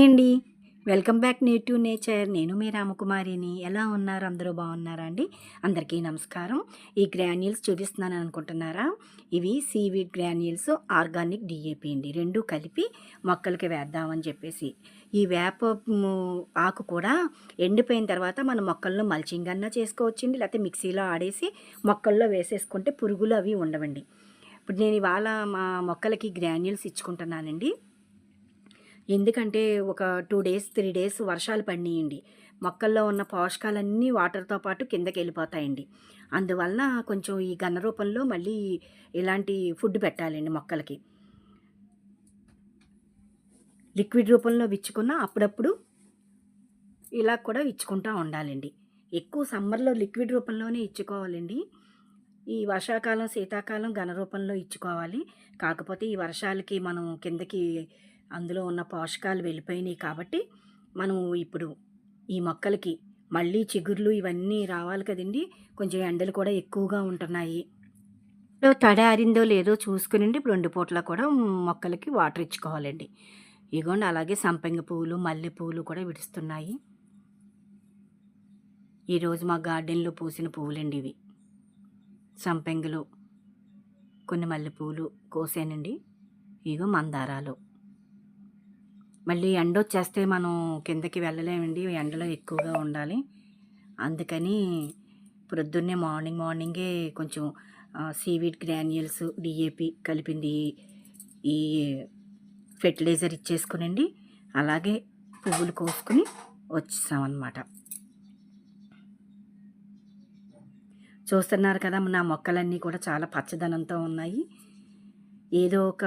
Hi అండి. Welcome back native nature. నేను మీ రామకుమారిని. ఎలా ఉన్నారు? అందరూ బాగున్నారా అండి? అందరికీ నమస్కారం. ఈ గ్రాన్యూల్స్ చూపిస్తున్నాను అనుకుంటున్నారా? ఇవి సీవీడ్ గ్రాన్యూల్స్ ఆర్గానిక్ డిఏపి అండి. రెండు కలిపి మొక్కలకి వేద్దామని చెప్పేసి. ఈ వేప ఆకు కూడా ఎండిపోయిన తర్వాత మన మొక్కల్లో మల్చింగ్ అన్నా చేసుకోవచ్చండి. లేకపోతే మిక్సీలో ఆడేసి మొక్కల్లో వేసేసుకుంటే పురుగులు అవి ఉండవండి. ఇప్పుడు నేను ఇవాళ మా మొక్కలకి గ్రాన్యూల్స్ ఇచ్చుకుంటున్నానండి. ఎందుకంటే ఒక టూ డేస్ త్రీ డేస్ వర్షాలు పడినాయండి. మొక్కల్లో ఉన్న పోషకాలన్నీ వాటర్తో పాటు కిందకి వెళ్ళిపోతాయండి అందువలన కొంచెం ఈ గన్న రూపంలో మళ్ళీ ఇలాంటి ఫుడ్ పెట్టాలండి మొక్కలకి. లిక్విడ్ రూపంలో విచ్చుకున్న అప్పుడప్పుడు ఇలా కూడా ఇచ్చుకుంటూ ఉండాలండి. ఎక్కువ సమ్మర్లో లిక్విడ్ రూపంలోనే ఇచ్చుకోవాలండి. ఈ వర్షాకాలం శీతాకాలం ఘన రూపంలో ఇచ్చుకోవాలి. కాకపోతే ఈ వర్షాలకి మనం కిందకి అందులో ఉన్న పోషకాలు వెళ్ళిపోయినాయి కాబట్టి మనం ఇప్పుడు ఈ మొక్కలకి మళ్ళీ చిగుర్లు ఇవన్నీ రావాలి కదండి. కొంచెం ఎండలు కూడా ఎక్కువగా ఉంటున్నాయి. ఇప్పుడు తడి ఆరిందో లేదో చూసుకునండి ఇప్పుడు రెండు పూట్ల కూడా మొక్కలకి వాటర్ ఇచ్చుకోవాలండి. ఇగోండి అలాగే సంపెంగ పువ్వులు మల్లె పువ్వులు కూడా విడుస్తున్నాయి. ఈరోజు మా గార్డెన్లో పూసిన పువ్వులండి ఇవి. సంపెంగలు కొన్ని మల్లెపూలు కోసానండి. ఇగో మందారాలు. మళ్ళీ ఎండ వచ్చేస్తే మనం కిందకి వెళ్ళలేమండి ఎండలో ఎక్కువగా ఉండాలి. అందుకని ప్రొద్దున్నే మార్నింగ్ మార్నింగే కొంచెం సీవీడ్ గ్రాన్యూల్స్ డిఏపి కలిపింది ఈ ఫెర్టిలైజర్ ఇచ్చేసుకునండి. అలాగే పువ్వులు కోసుకుని వచ్చేసామన్నమాట. చూస్తున్నారు కదా నా మొక్కలన్నీ కూడా చాలా పచ్చదనంతో ఉన్నాయి. ఏదో ఒక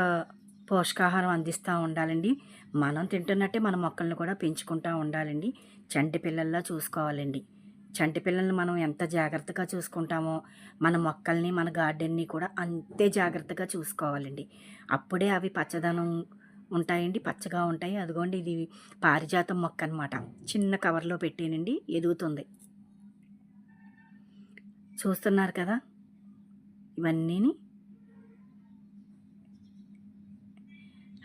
పోషకాహారం అందిస్తూ ఉండాలండి. మనం తింటున్నట్టే మన మొక్కలను కూడా పెంచుకుంటూ ఉండాలండి. చంటి పిల్లల్లా చూసుకోవాలండి. చంటి పిల్లల్ని మనం ఎంత జాగ్రత్తగా చూసుకుంటామో మన మొక్కల్ని మన గార్డెన్ని కూడా అంతే జాగ్రత్తగా చూసుకోవాలండి. అప్పుడే అవి పచ్చదనం ఉంటాయండి పచ్చగా ఉంటాయి. అదిగోండి ఇది పారిజాతం మొక్క అనమాట చిన్న కవర్లో పెట్టేనండి ఎదుగుతుంది. చూస్తున్నారు కదా? ఇవన్నీని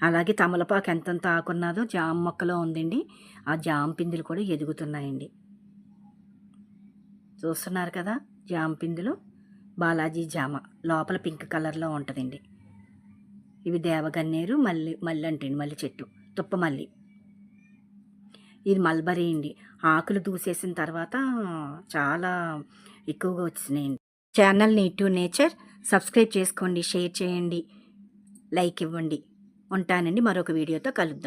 అలాగే తమలపాకు ఎంతంత ఆకున్నదో జామ మొక్కలో ఉందండి. ఆ జామ పిందులు కూడా ఎదుగుతున్నాయండి. చూస్తున్నారు కదా జామ పిందులు. బాలాజీ జామ. లోపల పింక్ కలర్లో ఉంటుందండి. ఇవి దేవగన్నేరు మల్లి మల్లి అంటండి మల్లి చెట్టు తుప్ప మల్లి. ఇది మల్బరీ అండి. ఆకులు దూసేసిన తర్వాత చాలా ఎక్కువగా వచ్చినాయండి. Channel native nature. సబ్స్క్రైబ్ చేసుకోండి షేర్ చేయండి లైక్ ఇవ్వండి. ఉంటానండి. మరొక వీడియోతో కలుద్దాం.